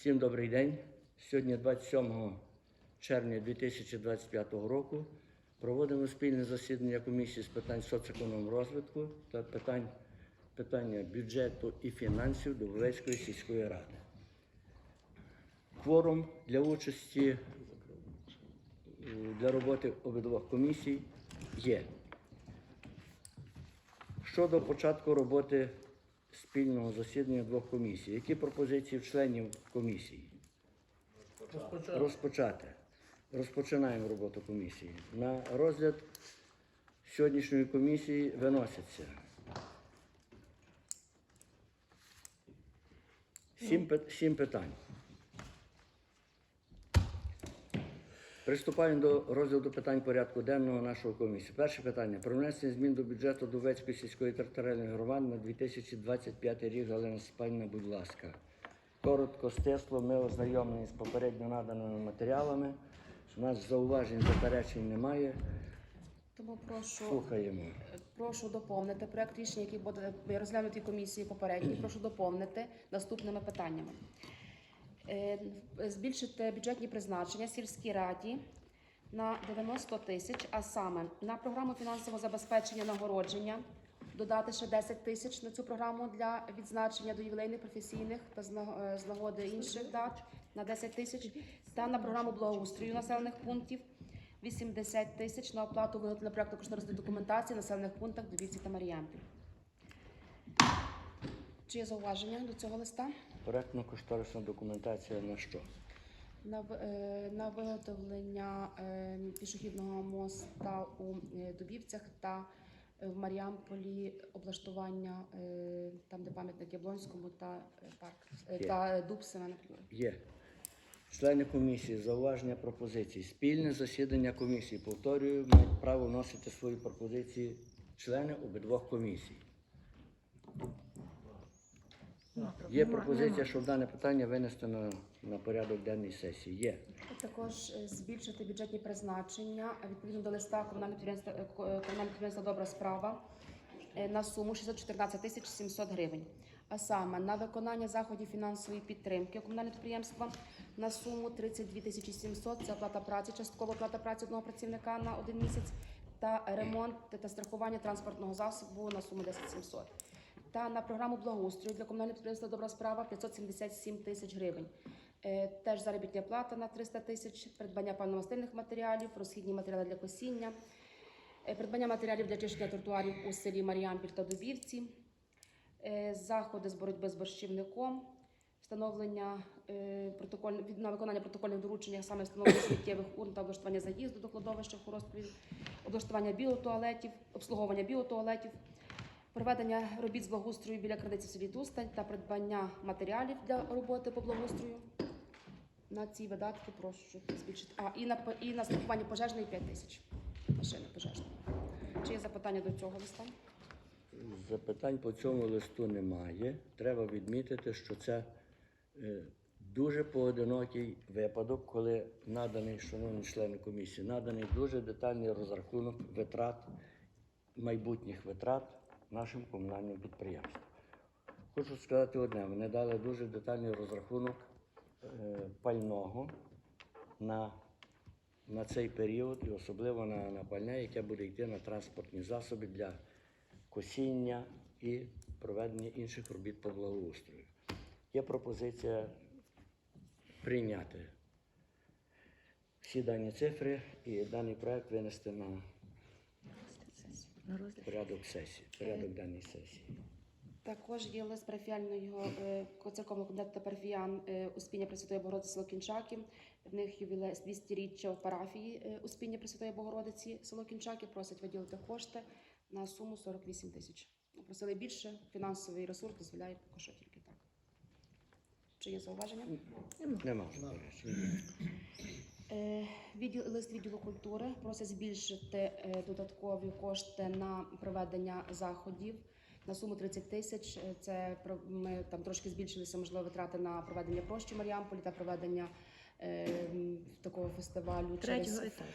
Всім добрий день. Сьогодні 27 червня 2025 року проводимо спільне засідання комісії з питань соцекономрозвитку та питань, питання бюджету і фінансів Дубовецької сільської ради. Кворум для участі е, для роботи обидвох комісій є. Щодо початку роботи спільного засідання двох комісій, які пропозиції в членів комісії? Розпочати. Розпочинаємо роботу комісії. На розгляд сьогоднішньої комісії виносяться. Сім, сім питань. Приступаємо до розгляду питань порядку денного нашої комісії. Перше питання про внесення змін до бюджету Дувецької сільської територіальної громади на 2025 рік. Галина Степанівна, будь ласка. Коротко, стисло, ми ознайомлені з попередньо наданими матеріалами. У нас зауважень, заперечень немає. Тому прошу, Слухаємо. прошу доповнити проект рішення, який буде розглянутий комісією попередньо. Прошу доповнити наступними питаннями. Е, Збільшити бюджетні призначення сільській раді на 90 тисяч, а саме на програму фінансового забезпечення нагородження додати ще 10 тисяч на цю програму для відзначення до ювілейних професійних та з е, нагоди інших дат на 10 тисяч, та на програму благоустрою населених пунктів 80 тисяч на оплату виготовлення проекту кошторисної документації в населених пунктах Дубівці та Маріампіль. Чи є зауваження до цього листа? Проектно-кошторисна документація на що? На, е, на виготовлення е, пішохідного моста у е, Дубівцях та е, в Маріамполі облаштування е, там, де пам'ятник Яблонському та е, парк е, Є. та е, дуб Семена Петлюри. Є. Члени комісії, зауваження пропозиції. Спільне засідання комісії. Повторюю, мають право вносити свої пропозиції члени обидвох комісій. Є пропозиція, щоб дане питання винести на, на порядок денний сесії. Є. Також е, збільшити бюджетні призначення відповідно до листа комунального підприємства е, е, комунального підприємства Добра справа на суму 614 тисяч 700 гривень. А саме на виконання заходів фінансової підтримки комунального підприємства на суму 32 тисячі 700 – це оплата праці, часткова оплата праці одного працівника на один місяць та ремонт та страхування транспортного засобу на суму 10 700. Та на програму благоустрою для комунального підприємства Добра справа 577 тисяч гривень. Е, Теж заробітня плата на 300 тисяч, придбання пальномастильних матеріалів, розхідні матеріали для косіння, е, придбання матеріалів для чищення тротуарів у селі Маріампіль та Дубівці, е, заходи з боротьби з борщівником, встановлення протоколь, на виконання протокольних доручень, саме встановлення сміттєвих урн та облаштування заїзду до кладовища в Хоростові, облаштування біотуалетів, обслуговування біотуалетів, проведення робіт з благоустрою біля крадиці в селі Тустань та придбання матеріалів для роботи по благоустрою. На ці видатки прошу збільшити. А, і на, і на страхування пожежної 5 тисяч. Машини пожежної. Чи є запитання до цього листа? Запитань по цьому листу немає. Треба відмітити, що це е, дуже поодинокий випадок, коли наданий, шановні члени комісії, наданий дуже детальний розрахунок витрат, майбутніх витрат нашим комунальним підприємствам. Хочу сказати одне: вони дали дуже детальний розрахунок е, пального на, на цей період і особливо на, на пальне, яке буде йти на транспортні засоби для косіння і проведення інших робіт по благоустрою. Є пропозиція прийняти всі дані цифри і даний проект винести на порядок сесії, порядок даної сесії. Також є лист парафіального е, церковного комітету парафіян е, Успіння Пресвятої Богородиці село Кінчаки. В них ювілей 200-річчя в парафії е, Успіння Пресвятої Богородиці село Кінчаки. Просять виділити кошти на суму 48 тисяч. Просили більше, фінансовий ресурс дозволяє поки що тільки так. Чи є зауваження? Нема заперечень. Е, Відділ лист відділу культури просить збільшити е, додаткові кошти на проведення заходів на суму 30 тисяч. Е, Це про- ми там трошки збільшилися можливо витрати на проведення прощі в Маріамполі та проведення е, такого фестивалю Третього через етапу.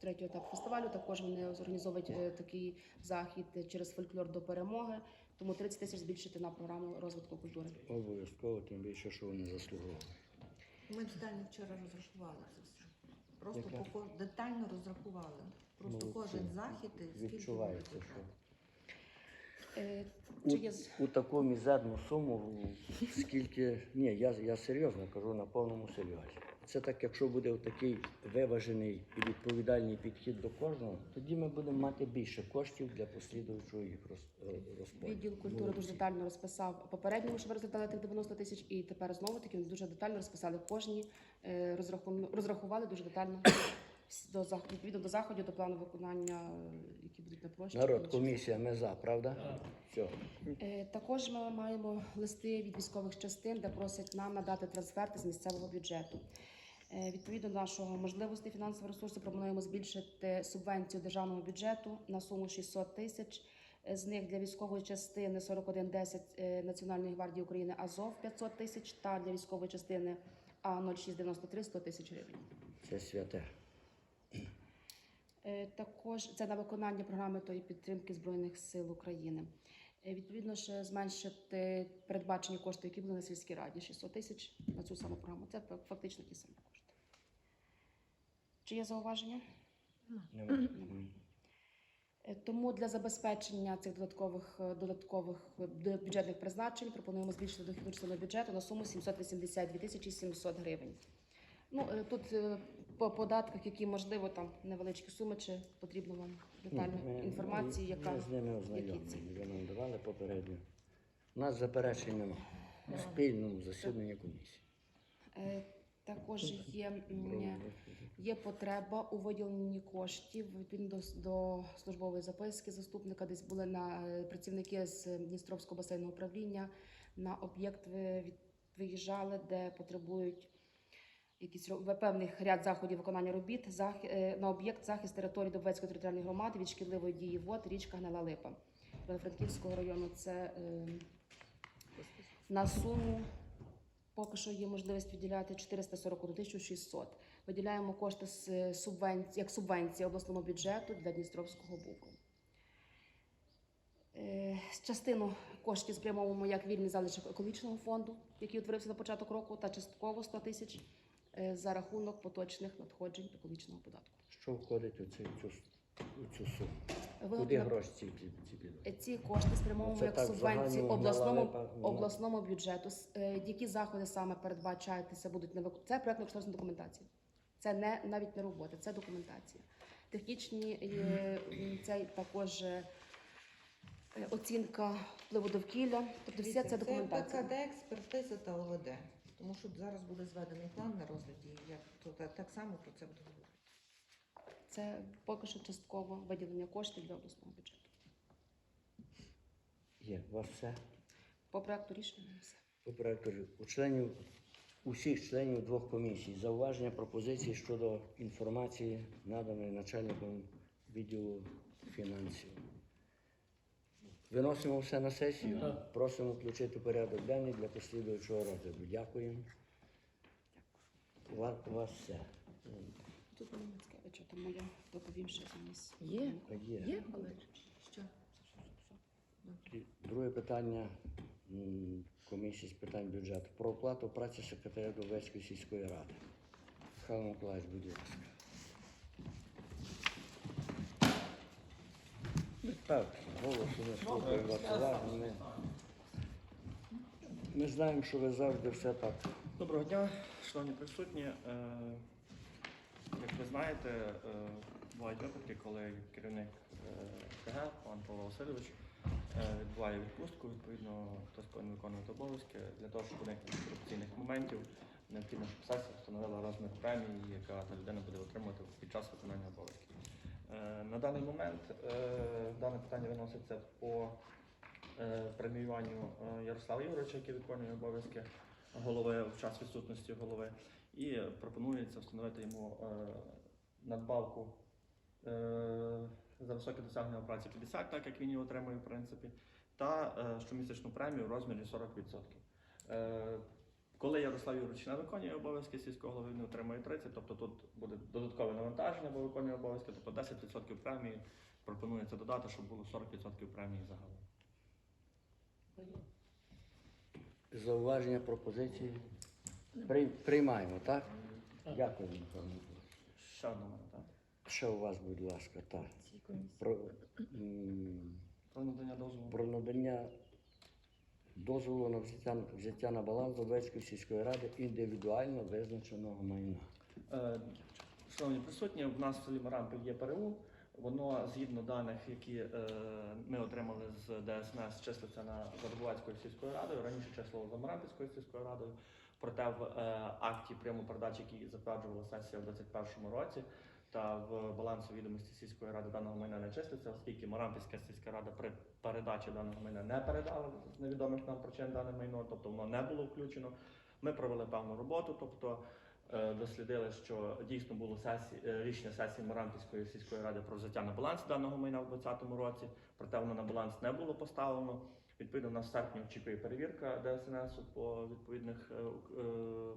третього етапу фестивалю. Також вони зорганізовують е, такий захід через фольклор до перемоги. Тому 30 тисяч збільшити на програму розвитку культури. Обов'язково, тим більше, що вони заслуговують. Ми детально вчора розрахували це все. Просто Яке? по ко- детально розрахували. Просто Молодці. кожен захід і скільки буде Відчувається, що. Е, у, Чи є з- у таку мізерну суму, скільки. Ні, я, я серйозно кажу на повному серйозі. Це так, якщо буде такий виважений і відповідальний підхід до кожного, тоді ми будемо мати більше коштів для послідуючого їх е, розподілу. Відділ культури дуже детально розписав попередньому, що ви розглядали тих 90 тисяч, і тепер знову таки дуже детально розписали кожні, е, розрахували дуже детально до відповідно до заходів, до плану виконання, які будуть на площі. Народ, комісія, ми за, правда? Все. Також ми маємо листи від військових частин, де просять нам надати трансферти з місцевого бюджету. Е, Відповідно до нашого можливості фінансового ресурсу пропонуємо збільшити субвенцію державного бюджету на суму 600 тисяч. Е, З них для військової частини 4110 е, Національної гвардії України Азов 500 тисяч та для військової частини А 0693 100 тисяч гривень. Це святе. Також це на виконання програми тої підтримки Збройних сил України. Відповідно, ще зменшити передбачені кошти, які були на сільській раді 600 тисяч на цю саму програму. Це фактично ті самі кошти. Чи є зауваження? Е, Тому для забезпечення цих додаткових е, додаткових е, бюджетних призначень пропонуємо збільшити дохідну частину бюджету на суму 782 тисячі 700 гривень. Ну тут по податках, які можливо там невеличкі суми, чи потрібно вам детальну інформацію, ми- яка Ми з ними ознайомлені, ви нам давали попередньо. У нас заперечень немає. У спільному засіданні комісії. Також є, є потреба у виділенні коштів. Відповідно до, до службової записки заступника. Десь були на е, працівники з Дністровського басейного управління. На об'єкт виїжджали, де потребують якісь певних ряд заходів виконання робіт зах, е, на об'єкт захист території Дубецької територіальної громади від шкідливої дії вод, річка Гнила Липа. Івано-Франківського району. Це е, на суму поки що є можливість виділяти 441 тисячу 600. Виділяємо кошти з е, субвенції, як субвенція обласному бюджету для Дністровського буку. Е, Частину коштів спрямовуємо як вільний залишок екологічного фонду, який утворився на початок року, та частково 100 тисяч е, за рахунок поточних надходжень екологічного податку. Що входить у цю, у цю суму? Куди Виготовлено- гроші ці, ці, ці підуть? Ці кошти спрямовуємо Це як так субвенції обласному, гнала ну. обласному бюджету. С- е, Які заходи саме передбачаєтеся будуть на вик- Це проєктно кошторисна документація. Це не навіть не робота, це документація. Технічні е, м, це також е, е, оцінка впливу довкілля. Тобто вся ця Це документація. ПКД, експертиза та ОВД. Тому що зараз буде зведений план на розгляді, як то та- так само про це буде говорити. Це поки що частково виділення коштів для обласного бюджету. Є, у вас все? По проекту рішення все. По проекту у членів усіх членів двох комісій зауваження пропозиції щодо інформації, наданої начальником відділу фінансів. Виносимо все на сесію. Просимо включити порядок денний для послідуючого розгляду. Дякуємо. У вас, у вас все. Тут не Мицкевича, тому я доповім ще замість. Є. Є. Є, але Що? І Друге питання м, комісії з питань бюджету. Про оплату праці секретаря Дубецької сільської ради. Михайло Миколаївич, будь ласка. Так, не слухаємо вас уважно. Ми, ми знаємо, що ви завжди все так. Доброго дня, шановні присутні. Е, ви знаєте, е, бувають випадки, коли керівник е, ТГ, пан Павло Васильович, е, відбуває відпустку, відповідно, хтось повинен виконувати обов'язки. Для того, щоб уникнути корупційних моментів, необхідно, щоб сесія встановила розмір премії, яка та людина буде отримувати під час виконання обов'язків. На даний момент дане питання виноситься по преміюванню Ярослава Ігоровича, який виконує обов'язки голови в час відсутності голови, і пропонується встановити йому е, надбавку е, за високе досягнення праці 50, так як він її отримує в принципі, та е, щомісячну премію в розмірі 40%. Е, коли Ярослав Юрійович не виконує обов'язки сільського голови, він отримує 30, тобто тут буде додаткове навантаження, бо виконує обов'язки, тобто 10% премії пропонується додати, щоб було 40% премії загалом. Зауваження пропозиції. При- Приймаємо, так? Дякую, Михайло. Ще одна так? Ще у вас, будь ласка, так. Про, м, Про надання дозволу. про надання дозволу на взяття, взяття на баланс Довецької сільської ради індивідуально визначеного майна. Е, Шановні присутні, в нас в селі Марампіль є ПРУ. Воно згідно даних, які е, ми отримали з ДСНС, числиться на Зарбувацькою сільською радою. Раніше числило за Марампільською сільською радою. Проте в е, акті прийому передачі, який затверджувала сесія в 2021 році, та в балансу відомості сільської ради даного майна не числиться, оскільки Марампільська сільська рада при передачі даного майна не передала з невідомих нам причин дане майно, тобто воно не було включено. Ми провели певну роботу, тобто е, дослідили, що дійсно було сесії, е, рішення сесії Марампільської сільської ради про взяття на баланс даного майна в 2020 році, проте воно на баланс не було поставлено. Відповідно, нас в серпні очікує перевірка ДСНС по відповідних е, е,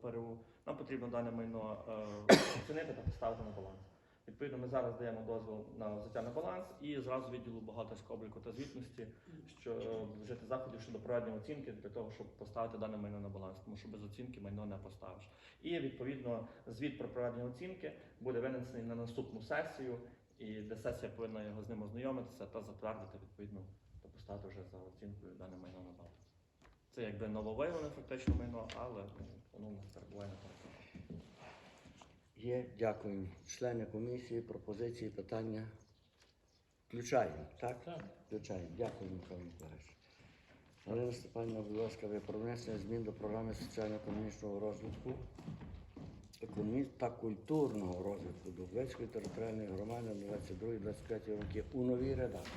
ПРУ. Нам потрібно дане майно е, оцінити та поставити на баланс. Відповідно, ми зараз даємо дозвіл на взяття на баланс і зразу відділу бухгалтерського обліку та звітності, що вжити заходів щодо проведення оцінки для того, щоб поставити дане майно на баланс, тому що без оцінки майно не поставиш. І відповідно звіт про проведення оцінки буде винесений на наступну сесію, і де сесія повинна його з ним ознайомитися та затвердити відповідно та поставити вже за оцінкою дане майно на баланс. Це якби нововиявлене фактично майно, але ну, воно у нас перебуває на балансі. Є, дякую. Члени комісії, пропозиції, питання. Включаємо, так? Так. Включаємо. Дякую, Михайло Миколаївич. Галина Степанівна, будь ласка, ви про внесення змін до програми соціально-економічного розвитку економі- та культурного розвитку Дубецької територіальної громади на 22-25 роки у новій редакції.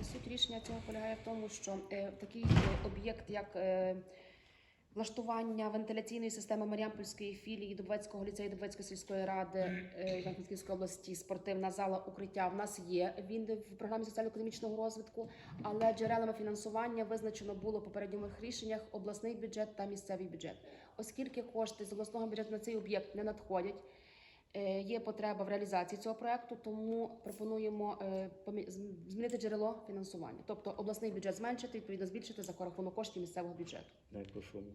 Е, Суть рішення цього полягає в тому, що е, такий е, об'єкт, як влаштування вентиляційної системи Маріампольської філії Дубецького ліцею Дубецької сільської ради е, Івано-Франківської області, спортивна зала укриття в нас є. Він в програмі соціально-економічного розвитку, але джерелами фінансування визначено було в попередніх рішеннях обласний бюджет та місцевий бюджет. Оскільки кошти з обласного бюджету на цей об'єкт не надходять. Е, Є потреба в реалізації цього проекту, тому пропонуємо е, змінити джерело фінансування, тобто обласний бюджет зменшити, відповідно збільшити за рахунок коштів місцевого бюджету. На яку суму?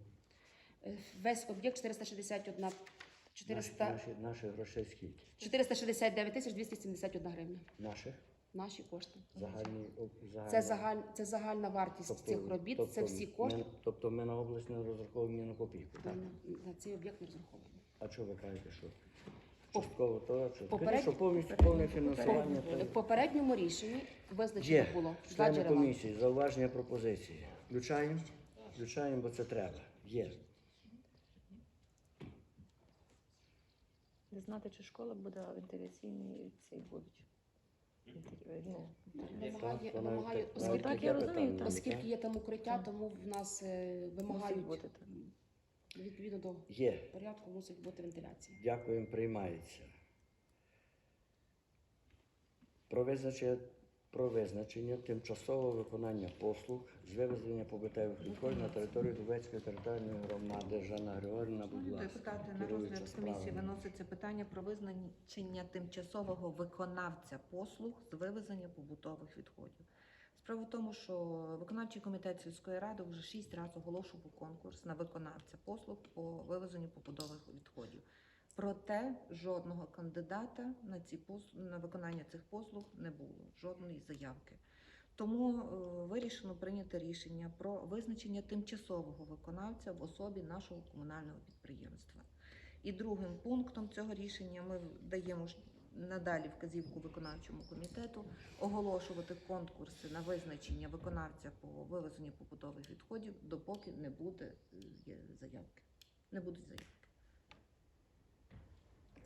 Е, Весь об'єкт 461 400, Наші, наші, наші грошей скільки? 469 тисяч 271 гривня. Наших? Наші кошти. Загальні, загальні. Це загаль, це загальна вартість Тобто- цих робіт. це тобто всі кошти. Ми, тобто ми на область не розраховуємо ні на копійку, так? На, на цей об'єкт не розраховуємо. А що ви кажете, що? Частково то, що Попередньо- Скажіть, що повністю повне фінансування. В попередньому рішенні визначено Є було два члени джерела. комісії, зауваження пропозиції. Включаємо? Включаємо, бо це треба. Є. Не знати, чи школа буде вентиляційний цей будуть. Інтері- ну, Вимагає, Так, вона вимагає, так- оскільки, так, я розумію, питання, так. оскільки є там укриття, тому в нас е, вимагають Мусить бути так. Відповідно до Є. порядку мусить бути вентиляція. Дякуємо, приймається. Про визначення, про визначення тимчасового виконання послуг з вивезення побутових відходів на територію Дубецької територіальної громади. Жанна Григорівна, будь ласка. Депутати на керуюча розгляд комісії справами. виноситься питання про визначення тимчасового виконавця послуг з вивезення побутових відходів. Справа в тому, що виконавчий комітет сільської ради вже шість разів оголошував конкурс на виконавця послуг по вивезенню побутових відходів. Проте жодного кандидата на ці послуг, на виконання цих послуг не було, жодної заявки. Тому е, вирішено прийняти рішення про визначення тимчасового виконавця в особі нашого комунального підприємства. І другим пунктом цього рішення ми даємо надалі вказівку виконавчому комітету оголошувати конкурси на визначення виконавця по вивезенню побутових відходів, допоки не буде е, заявки. Не будуть заявки.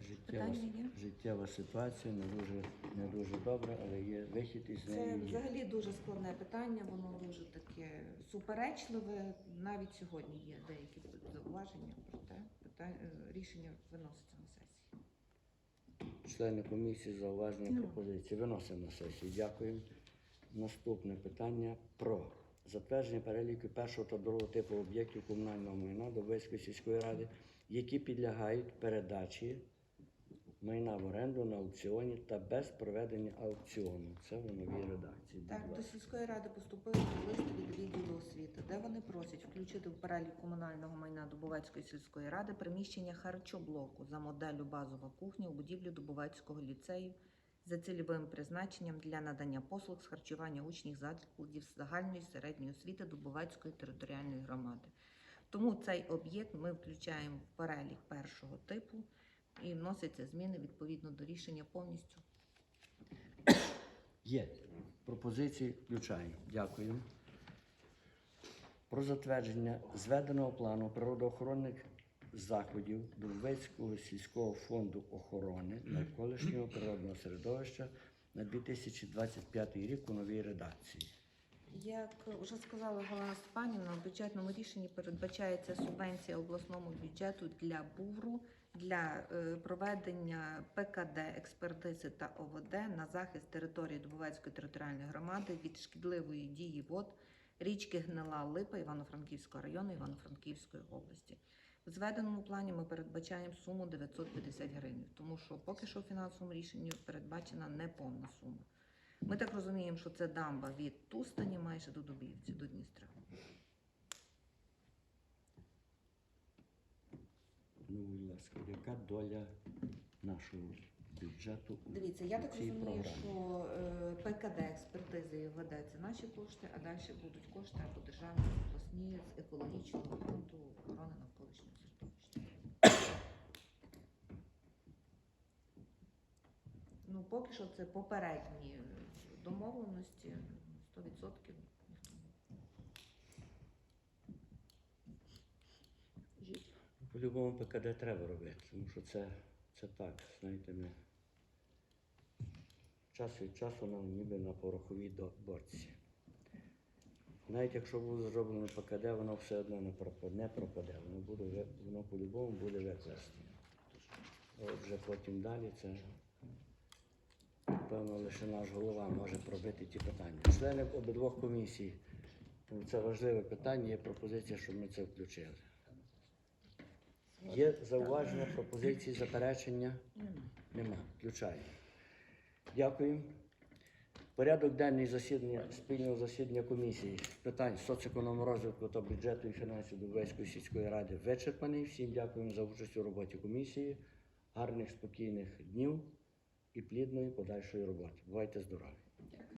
Життєва, Питання є? життєва ситуація не дуже, не дуже добра, але є вихід із Це неї. взагалі дуже складне питання, воно дуже таке суперечливе. Навіть сьогодні є деякі зауваження, проте питання, е, рішення виноситься на. Члени комісії зауваження Ну. пропозиції. Виносимо на сесію. Дякуємо. Наступне питання про затвердження переліку першого та другого типу об'єктів комунального майна Довбецької сільської ради, які підлягають передачі майна в оренду на аукціоні та без проведення аукціону. Це в новій редакції. Так, до сільської ради поступив лист від відділу освіти, де вони просять включити в перелік комунального майна Дубовецької сільської ради приміщення харчоблоку за моделлю базова кухня у будівлі Дубовецького ліцею за цільовим призначенням для надання послуг з харчування учнів закладів загальної середньої освіти Дубовецької територіальної громади. Тому цей об'єкт ми включаємо в перелік першого типу і вносяться зміни відповідно до рішення повністю. Є. Пропозиції включаємо. Дякую. Про затвердження зведеного плану природоохоронних заходів Дубовецького сільського фонду охорони навколишнього природного середовища на 2025 рік у новій редакції. Як вже сказала Галина Степанівна, в бюджетному рішенні передбачається субвенція обласному бюджету для БУВРу для е, проведення ПКД, експертизи та ОВД на захист території Дубовецької територіальної громади від шкідливої дії вод річки Гнила Липа Івано-Франківського району Івано-Франківської області. В зведеному плані ми передбачаємо суму 950 гривень, тому що поки що в фінансовому рішенні передбачена неповна сума. Ми так розуміємо, що це дамба від Тустані майже до Дубівці, до Дністра. Ну, будь ласка, яка доля нашого бюджету? у Дивіться, я так цій розумію, програмі? що е, ПКД експертизи ведеться наші кошти, а далі будуть кошти або державні, обласні з екологічного фонду охорони навколишнього середовища. Ну, поки що це попередні домовленості 100%. По-любому ПКД треба робити, тому що це, це так, знаєте, ми час від часу нам ніби на пороховій борці. Навіть якщо буде зроблено ПКД, воно все одно не пропаде, не пропаде. Воно воно по-любому буде використано. Отже, потім далі це певно лише наш голова може пробити ті питання. Члени обидвох комісій, це важливе питання, є пропозиція, щоб ми це включили. Є зауваження, пропозиції, заперечення? Нема. Включаю. Дякую. Порядок денний засідання спільного засідання комісії з питань соцекономного розвитку та бюджету і фінансів Дубовецької сільської ради вичерпаний. Всім дякуємо за участь у роботі комісії. Гарних спокійних днів і плідної подальшої роботи. Бувайте здорові!